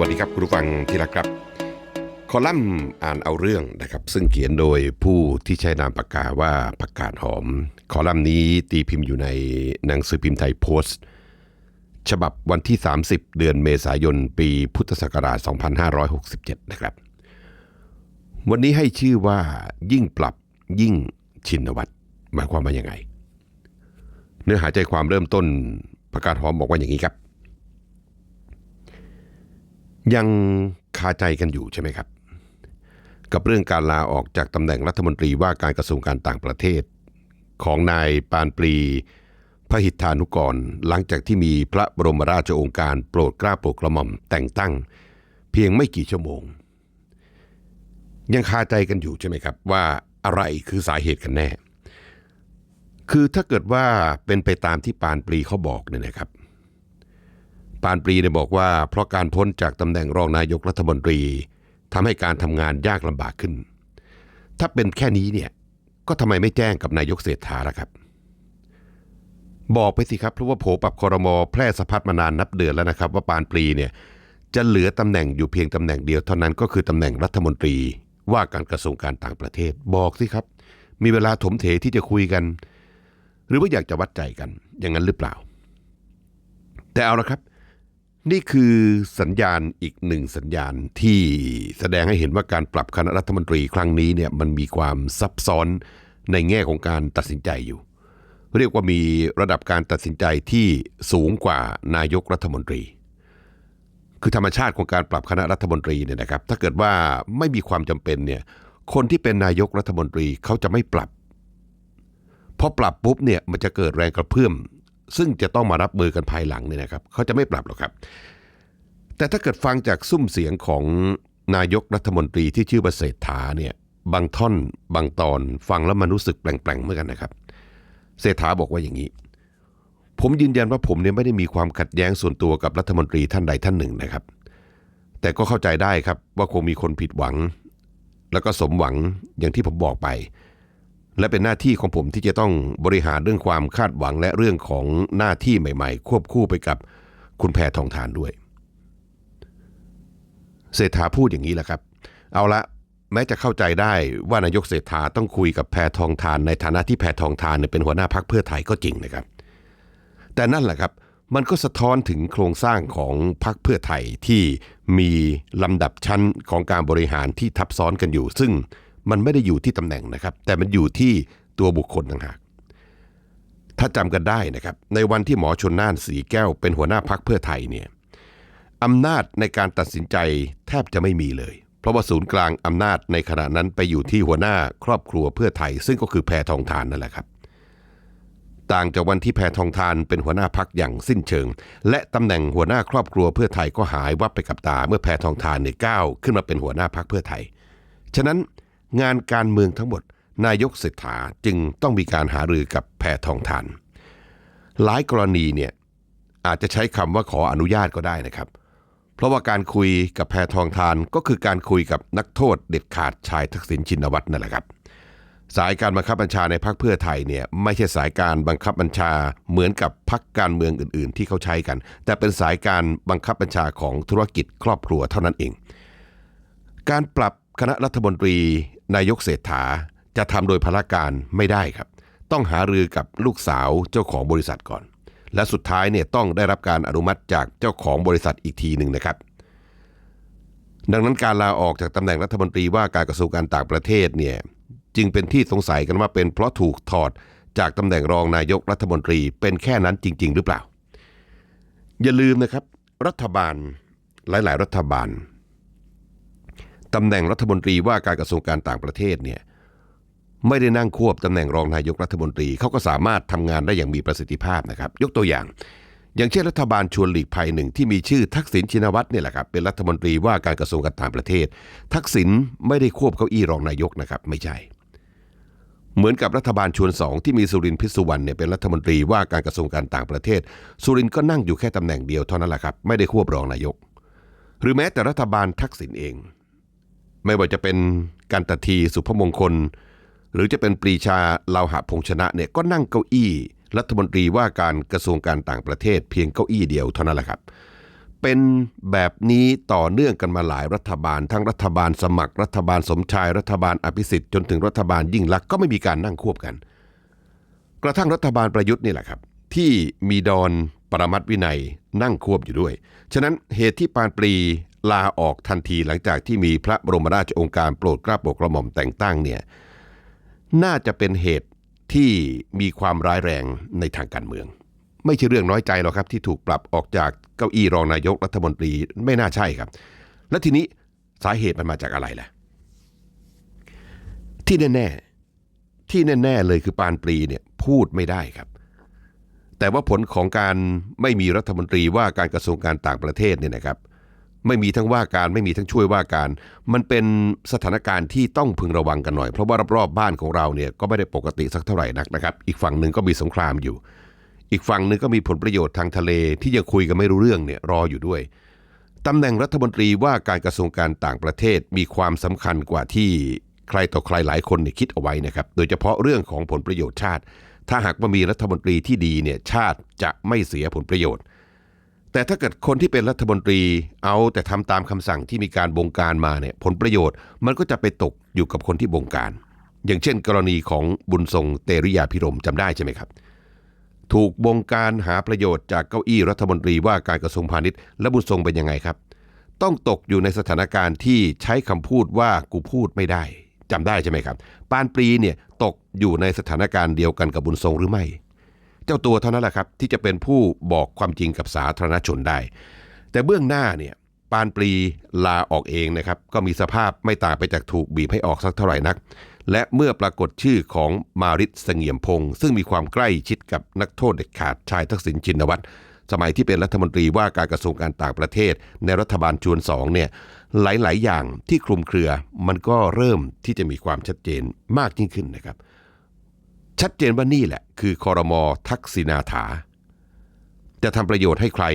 วัสดีครับคุณผู้ฟังที่รักครับ คอลัมน์อ่านเอาเรื่องนะครับ ซึ่งเขียนโดยผู้ที่ใช้นามปากกาว่าผักกาหอม คอลัมน์นี้ตีพิมพ์อยู่ในหนังสือพิมพ์ไทยโพสต์ ฉบับวันที่ 30 เดือนเมษายน ปีพุทธศักราช 2567 นะครับ วันนี้ให้ชื่อว่ายิ่งปรับยิ่งชินวัตรหมายความว่ายังไง เนื้อหาใจความเริ่มต้นประกาศหอมบอกว่าอย่างนี้ครับ ยังคาใจกันอยู่ใช่ไหมครับ กับเรื่องการลาออกจากตำแหน่งรัฐมนตรีว่าการกระทรวงการต่างประเทศ ของนายปานปรีพระหิทธานุกร หลังจากที่มีพระบรมราชโองการโปรดกล้าโปรดกระหม่อมแต่งตั้ง เพียงไม่กี่ชั่วโมง ยังคาใจกันอยู่ใช่ไหมครับ ว่าอะไรคือสาเหตุกันแน่ คือถ้าเกิดว่าเป็นไปตามที่ปานปรีเขาบอกเนี่ยนะครับ ปานปรีเนี่ยบอกว่าเพราะการพ้นจากตำแหน่งรองนายกรัฐมนตรีทำให้การทำงานยากลำบากขึ้น ถ้าเป็นแค่นี้เนี่ยก็ทำไมไม่แจ้งกับนายกเศรษฐาล่ะครับ บอกไปสิครับเพราะว่าโผปรับคอรมอแพร่สะพัดมานานนับเดือนแล้วนะครับ ว่าปานปรีเนี่ยจะเหลือตำแหน่งอยู่เพียงตำแหน่งเดียวเท่านั้นก็คือตำแหน่งรัฐมนตรีว่าการกระทรวงการต่างประเทศบอกสิครับ มีเวลาถมเถที่จะคุยกัน หรือว่าอยากจะวัดใจกันอย่างนั้นหรือเปล่า แต่เอาละครับ นี่คือสัญญาณอีกหนึ่งสัญญาณที่แสดงให้เห็นว่าการปรับคณะรัฐมนตรีครั้งนี้เนี่ยมันมีความซับซ้อนในแง่ของการตัดสินใจอยู่ เรียกว่ามีระดับการตัดสินใจที่สูงกว่านายกรัฐมนตรี คือธรรมชาติของการปรับคณะรัฐมนตรีเนี่ยนะครับ ถ้าเกิดว่าไม่มีความจำเป็นเนี่ยคนที่เป็นนายกรัฐมนตรีเขาจะไม่ปรับพอปรับปุ๊บเนี่ยมันจะเกิดแรงกระเพื่อม ซึ่งจะต้องมารับมือกันภายหลังเนี่ยนะครับเขาจะไม่ปรับหรอกครับ แต่ถ้าเกิดฟังจากซุ้มเสียงของนายกรัฐมนตรีที่ชื่อว่าเศรษฐาเนี่ยบางท่อนบางตอนฟังแล้วมันรู้สึกแปลงๆเหมือนกันนะครับ เศรษฐาบอกว่าอย่างนี้ ผมยืนยันว่าผมเนี่ยไม่ได้มีความขัดแย้งส่วนตัวกับรัฐมนตรีท่านใดท่านหนึ่งนะครับ แต่ก็เข้าใจได้ครับว่าคงมีคนผิดหวัง แล้วก็สมหวังอย่างที่ผมบอกไป และเป็นหน้าที่ของผมที่จะต้องบริหารเรื่องความคาดหวังและเรื่องของหน้าที่ใหม่ๆ ควบคู่ไปกับคุณแพรทองทานด้วย เศรษฐาพูดอย่างนี้แหละครับ เอาละแม้จะเข้าใจได้ว่านายกเศรษฐาต้องคุยกับแพรทองทานในฐานะที่แพรทองทานเนี่ยเป็นหัวหน้าพักเพื่อไทยก็จริงนะครับ แต่นั่นแหละครับมันก็สะท้อนถึงโครงสร้างของพักเพื่อไทยที่มีลำดับชั้นของการบริหารที่ทับซ้อนกันอยู่ ซึ่ง มันไม่ได้อยู่ที่ตำแหน่งนะครับ แต่มันอยู่ที่ตัวบุคคลต่างหาก ถ้าจำกันได้นะครับ ในวันที่หมอชนน่านสีแก้วเป็นหัวหน้าพักเพื่อไทยเนี่ยอำนาจในการตัดสินใจแทบจะไม่มีเลย เพราะว่าศูนย์กลางอำนาจในขณะนั้นไปอยู่ที่หัวหน้าครอบครัวเพื่อไทย ซึ่งก็คือแพทองทานนั่นแหละครับ ต่างจากวันที่แพทองทานเป็นหัวหน้าพักอย่างสิ้นเชิง และตำแหน่งหัวหน้าครอบครัวเพื่อไทยก็หายวับไปกับตา เมื่อแพทองทานเนี่ยก้าวขึ้นมาเป็นหัวหน้าพักเพื่อไทย ฉะนั้น งานการเมืองทั้งหมด นายกเศรษฐาจึงต้องมีการหารือกับแพทองทาน หลายกรณีเนี่ยอาจจะใช้คำว่าขออนุญาตก็ได้นะครับ เพราะว่าการคุยกับแพทองทานก็คือการคุยกับนักโทษเด็ดขาดชายทักษิณชินวัตรนั่นแหละครับ สายการบังคับบัญชาในพรรคเพื่อไทยเนี่ยไม่ใช่สายการบังคับบัญชาเหมือนกับพรรคการเมืองอื่น ๆ ที่เขาใช้กัน แต่เป็นสายการบังคับบัญชาของธุรกิจครอบครัวเท่านั้นเอง การปรับ คณะรัฐมนตรี นายกเศรษฐาจะทำโดยพละการไม่ได้ครับ ต้องหารือกับลูกสาวเจ้าของบริษัทก่อน และสุดท้ายเนี่ยต้องได้รับการอนุมัติจากเจ้าของบริษัทอีกทีหนึ่งนะครับ ดังนั้นการลาออกจากตำแหน่งรัฐมนตรีว่าการกระทรวงการต่างประเทศเนี่ยจึงเป็นที่สงสัยกันว่าเป็นเพราะถูกถอดจากตำแหน่งรองนายกรัฐมนตรีเป็นแค่นั้นจริง ๆ หรือเปล่า อย่าลืมนะครับ รัฐบาลหลาย ๆ รัฐบาล ตำแหน่งรัฐมนตรีว่าการกระทรวงการต่างประเทศเนี่ยไม่ได้นั่งควบตำแหน่งรองนายกรัฐมนตรีเขาก็สามารถทำงานได้อย่างมีประสิทธิภาพนะครับ ยกตัวอย่าง อย่างเช่นรัฐบาลชวนหลีกภัยหนึ่งที่มีชื่อทักษิณชินวัตรเนี่ยแหละครับเป็นรัฐมนตรีว่าการกระทรวงการต่างประเทศ ทักษิณไม่ได้ควบเก้าอี้รองนายกนะครับไม่ใช่ เหมือนกับรัฐบาลชวนสองที่มีสุรินทร์พิศวรรณเนี่ยเป็นรัฐมนตรีว่าการกระทรวงการต่างประเทศ สุรินทร์ก็นั่งอยู่แค่ตำแหน่งเดียวเท่านั้นแหละครับไม่ได้ควบรองนายก หรือแม้แต่รัฐบาลทักษิณเอง ไม่ว่าจะเป็นการตทีสุพมงคล หรือจะเป็นปรีชาลาวหะพงชนะเนี่ยก็นั่งเก้าอี้ รัฐมนตรีว่าการกระทรวงการต่างประเทศ เพียงเก้าอี้เดียวเท่านั้นแหละครับ เป็นแบบนี้ต่อเนื่องกันมาหลายรัฐบาล ทั้งรัฐบาลสมัครรัฐบาลสมชายรัฐบาลอภิสิทธิ์จนถึงรัฐบาลยิ่งลักษณ์ก็ไม่มีการนั่งควบกัน กระทั่งรัฐบาลประยุทธ์นี่แหละครับ ที่มีดอนปรมัตวินัยนั่งควบอยู่ด้วย ฉะนั้นเหตุที่ปานปรี ลาออกทันทีหลังจากที่มีพระบรมราชองค์การโปรดเกล้าโปรดกระหม่อมแต่งตั้งเนี่ยน่าจะเป็นเหตุที่มีความร้ายแรงในทางการเมือง ไม่ใช่เรื่องน้อยใจหรอกครับ ที่ถูกปรับออกจากเก้าอี้รองนายกรัฐมนตรีไม่น่าใช่ครับ และทีนี้สาเหตุมันมาจากอะไรล่ะ ที่แน่ๆที่แน่ๆเลยคือปานปรีเนี่ยพูดไม่ได้ครับ แต่ว่าผลของการไม่มีรัฐมนตรีว่าการกระทรวงการต่างประเทศเนี่ยนะครับ ไม่มีทั้งว่าการไม่มีทั้งช่วยว่าการ มันเป็นสถานการณ์ที่ต้องพึงระวังกันหน่อย เพราะว่ารอบๆบ้านของเราเนี่ยก็ไม่ได้ปกติสักเท่าไหร่นักนะครับ อีกฝั่งหนึ่งก็มีสงครามอยู่ อีกฝั่งหนึ่งก็มีผลประโยชน์ทางทะเลที่ยังคุยกันไม่รู้เรื่องเนี่ยรออยู่ด้วยตำแหน่งรัฐมนตรีว่าการกระทรวงการต่างประเทศมีความสำคัญกว่าที่ใครต่อใครหลายคนเนี่ยคิดเอาไว้นะครับ โดยเฉพาะเรื่องของผลประโยชน์ชาติ ถ้าหากว่ามีรัฐมนตรีที่ดีเนี่ยชาติจะไม่เสียผลประโยชน์ แต่ถ้าเกิดคนที่เป็นรัฐมนตรี เอาแต่ทำตามคำสั่งที่มีการบงการมาเนี่ยผลประโยชน์มันก็จะไปตกอยู่กับคนที่บงการ อย่างเช่น กรณีของบุญทรงเตริยาพิรมจำได้ใช่ไหมครับ ถูกบงการหาประโยชน์จากเก้าอี้รัฐมนตรีว่าการกระทรวงพาณิชย์และบุญทรงเป็นยังไงครับ ต้องตกอยู่ในสถานการณ์ที่ใช้คำพูดว่ากูพูดไม่ได้จำได้ใช่ไหมครับ ปานปรีเนี่ยตกอยู่ในสถานการณ์เดียวกันกับบุญทรงหรือไม่ เจ้าตัวเท่านั้นแหละครับ ที่จะเป็นผู้บอกความจริงกับสาธารณชนได้ แต่เบื้องหน้าเนี่ยปานปรีลาออกเองนะครับก็มีสภาพไม่ต่างไปจากถูกบีบให้ออกสักเท่าไหร่นัก และเมื่อปรากฏชื่อของมาริศเสงี่ยมพงศ์ซึ่งมีความใกล้ชิดกับนักโทษเด็ดขาดชายทักษิณชินวัตรสมัยที่เป็นรัฐมนตรีว่าการกระทรวงการต่างประเทศ ในรัฐบาลจวนสองเนี่ยหลาย ๆ อย่างที่คลุมเครือมันก็เริ่มที่จะมีความชัดเจนมากยิ่งขึ้นนะครับ ชัดเจนว่านี่แหละ คือคอรมอทักษิณาถา จะทำประโยชน์ให้ใคร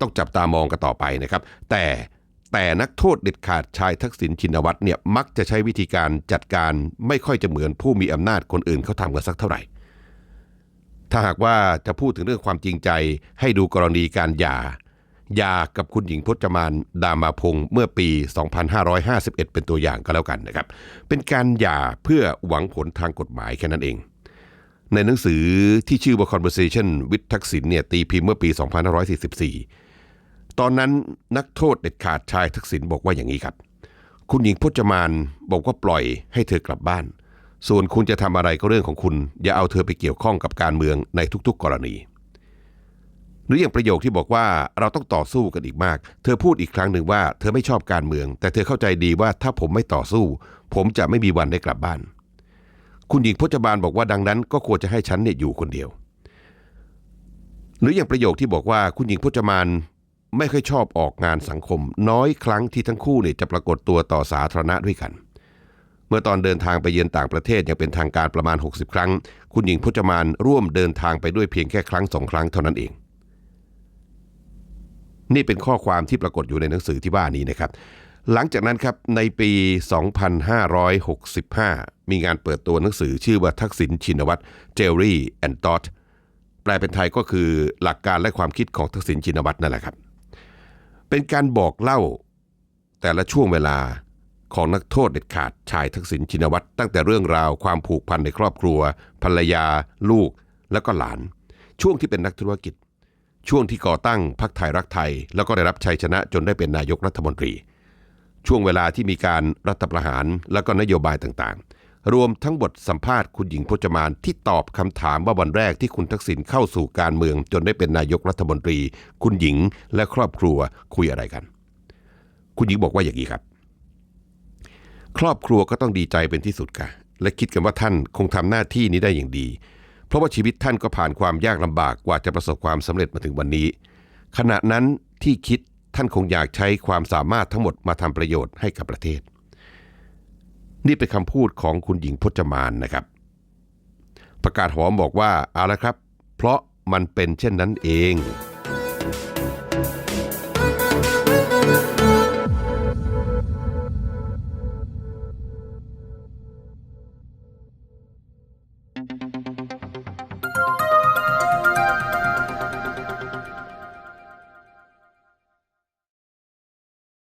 ต้องจับตามองกันต่อไปนะครับ แต่แต่นักโทษเด็ดขาดชายทักษิณชินวัตรเนี่ยมักจะใช้วิธีการจัดการไม่ค่อยจะเหมือนผู้มีอำนาจคนอื่นเขาทำกันสักเท่าไหร่ ถ้าหากว่าจะพูดถึงเรื่องความจริงใจให้ดูกรณีการหย่าหย่ากับคุณหญิงพจมานดามาพงศ์เมื่อปี 2551 เป็นตัวอย่างก็แล้วกันนะครับ เป็นการหย่าเพื่อหวังผลทางกฎหมายแค่นั้นเอง ในหนังสือที่ชื่อว่า Conversation with ทักษิณเนี่ยตีพิมพ์เมื่อปี 2544 ตอนนั้นนักโทษเด็ดขาดชายทักษิณบอกว่าอย่างนี้ครับ คุณหญิงพจมานบอกว่าปล่อยให้เธอกลับบ้าน ส่วนคุณจะทำอะไรก็เรื่องของคุณ อย่าเอาเธอไปเกี่ยวข้องกับการเมืองในทุกๆ กรณี หรืออย่างประโยคที่บอกว่าเราต้องต่อสู้กันอีกมาก เธอพูดอีกครั้งหนึ่งว่าเธอไม่ชอบการเมือง แต่เธอเข้าใจดีว่าถ้าผมไม่ต่อสู้ ผมจะไม่มีวันได้กลับบ้าน คุณหญิงพจบาลบอกว่าดังนั้น ก็ควรจะให้ฉันเนี่ยอยู่คนเดียว หรืออย่างประโยคที่บอกว่าคุณหญิงพจมานไม่ค่อยชอบออกงานสังคม น้อยครั้งที่ทั้งคู่เนี่ยจะปรากฏตัวต่อสาธารณะด้วยกัน เมื่อตอนเดินทางไปเยือนต่างประเทศอย่างเป็นทางการประมาณ 60 ครั้ง คุณหญิงพจมานร่วมเดินทางไปด้วยเพียงแค่ครั้งสองครั้งเท่านั้นเอง นี่เป็นข้อความที่ปรากฏอยู่ในหนังสือที่ว่านี้นะครับ หลังจากนั้นครับในปี 2565 มีงานเปิดตัวหนังสือชื่อว่าทักษิณชินวัตร Theory and Thought แปลเป็นไทยก็คือหลักการและความคิดของทักษิณชินวัตรนั่นแหละครับ เป็นการบอกเล่าแต่ละช่วงเวลาของนักโทษเด็ดขาดชายทักษิณชินวัตรตั้งแต่เรื่องราวความผูกพันในครอบครัว ภรรยา ลูก แล้วก็หลาน ช่วงที่เป็นนักธุรกิจ ช่วงที่ก่อตั้งพรรคไทยรักไทย แล้วก็ได้รับชัยชนะจนได้เป็นนายกรัฐมนตรี ช่วงเวลาที่มีการรัฐประหารแล้วก็นโยบายต่างๆ รวมทั้งบทสัมภาษณ์คุณหญิงพจมานที่ตอบคำถามว่าวันแรกที่คุณทักษิณเข้าสู่การเมือง จนได้เป็นนายกรัฐมนตรี คุณหญิงและครอบครัวคุยอะไรกัน คุณหญิงบอกว่าอย่างนี้ครับ ครอบครัวก็ต้องดีใจเป็นที่สุดค่ะและคิดกันว่าท่านคงทำหน้าที่นี้ได้อย่างดี เพราะว่าชีวิตท่านก็ผ่านความยากลำบากกว่าจะประสบความสำเร็จมาถึงวันนี้ ขณะนั้นที่คิด ท่านคงอยากใช้ความสามารถทั้งหมดมาทำประโยชน์ให้กับประเทศ นี่เป็นคำพูดของคุณหญิงพจมานนะครับ ประกาศหอมบอกว่าเอาละครับ เพราะมันเป็นเช่นนั้นเอง